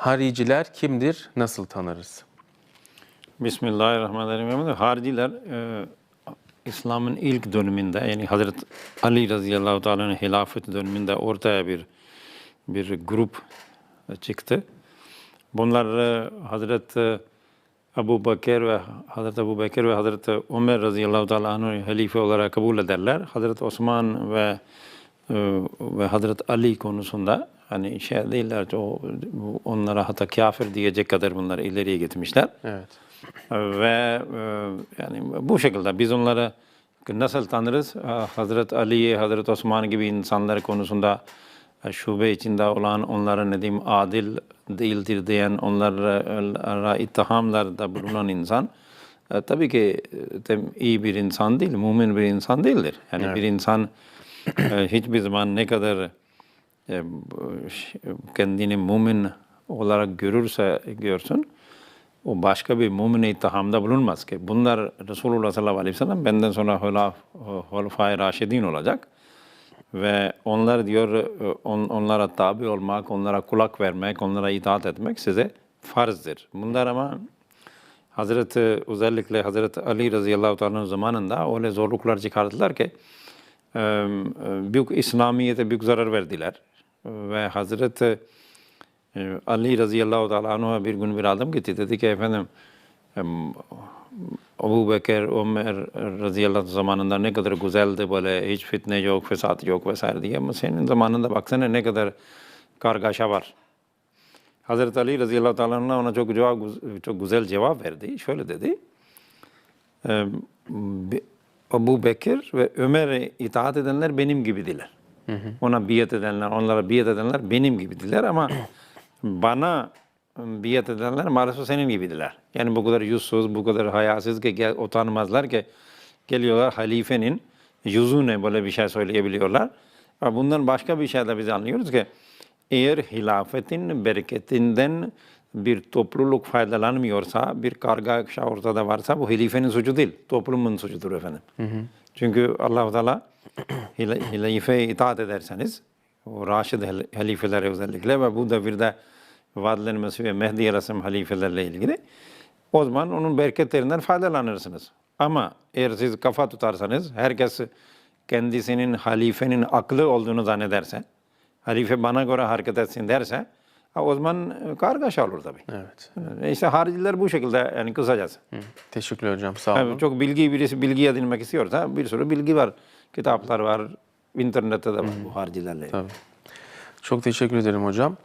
Hariciler kimdir, nasıl tanırız? Bismillahirrahmanirrahim. Hariciler e, İslam'ın ilk döneminde yani Hazreti Ali radıyallahu teala'nın hilafet döneminde ortaya bir bir grup çıktı. Bunlar e, Hazreti Abu Bakr ve Hazreti Abu Bekir ve Hazreti Ömer radıyallahu teala anh'ı halife olarak kabul ederler. Hazreti Osman ve e, ve Hazreti Ali konusunda hani şey değiller o onlara hatta kafir diyecek kadar bunları ileriye getirmişler. Evet. Ve e, yani bu şekilde biz onları nasıl tanırız? E, Hazreti Ali, Hazreti Osman gibi insanlar konusunda e, şube içinde olan onlara ne diyeyim adil değildir diyen onlara ittihamlarda bulunan insan e, tabii ki iyi bir insan değil, mümin bir insan değildir. Yani bir insan hiçbir zaman ne kadar e, kendini mümin olarak görürse görsün, o başka bir mümin ittihamda bulunmaz ki. Bunlar Resulullah sallallahu aleyhi ve sellem benden sonra Hulaf- Hulafai Raşidin olacak. Ve onlar diyor e, on, onlara tabi olmak, onlara kulak vermek, onlara itaat etmek size farzdır. Bunlar ama Hazreti özellikle Hazreti Ali radıyallahu teala'nın zamanında öyle zorluklar çıkardılar ki büyük İslamiyet'e büyük zarar verdiler. Ve Hazreti Ali radıyallahu teala bir gün bir adam gitti. Dedi ki efendim Abu Bekir, Ömer radıyallahu anh zamanında ne kadar güzeldi böyle hiç fitne yok, fesat yok vesaire diye. Ama senin zamanında baksana ne kadar kargaşa var. Hazreti Ali radıyallahu teala ona çok cevap, çok güzel cevap verdi. Şöyle dedi. Abu Bekir ve Ömer'e itaat edenler benim gibidiler. Ona biat edenler, onlara biat edenler benim gibidiler ama bana biat edenler maalesef senin gibidiler. Yani bu kadar yüzsüz, bu kadar hayasız ki gel, utanmazlar ki geliyorlar halifenin yüzüne böyle bir şey söyleyebiliyorlar. Ve bundan başka bir şey de biz anlıyoruz ki eğer hilafetin bereketinden bir topluluk faydalanmıyorsa, bir kargaşa ortada varsa bu halifenin suçu değil, toplumun suçudur efendim. Çünkü allah Teala halifeye itaat ederseniz, o Raşid hal- halifeleri özellikle ve bu devirde vaadlenmesi ve Mehdi Aleyhisselam halifelerle ilgili o zaman onun bereketlerinden faydalanırsınız. Ama eğer siz kafa tutarsanız, herkes kendisinin halifenin aklı olduğunu zannederse, halife bana göre hareket etsin derse, ha, o zaman e, kargaşa olur tabii. Evet. E, İşte hariciler bu şekilde yani kısacası. Hı. Teşekkürler hocam, sağ olun. Yani çok bilgi birisi bilgi edinmek istiyorsa bir sürü bilgi var. Kitaplar var, internette de var bu haricilerle. Tabii. Çok teşekkür ederim hocam.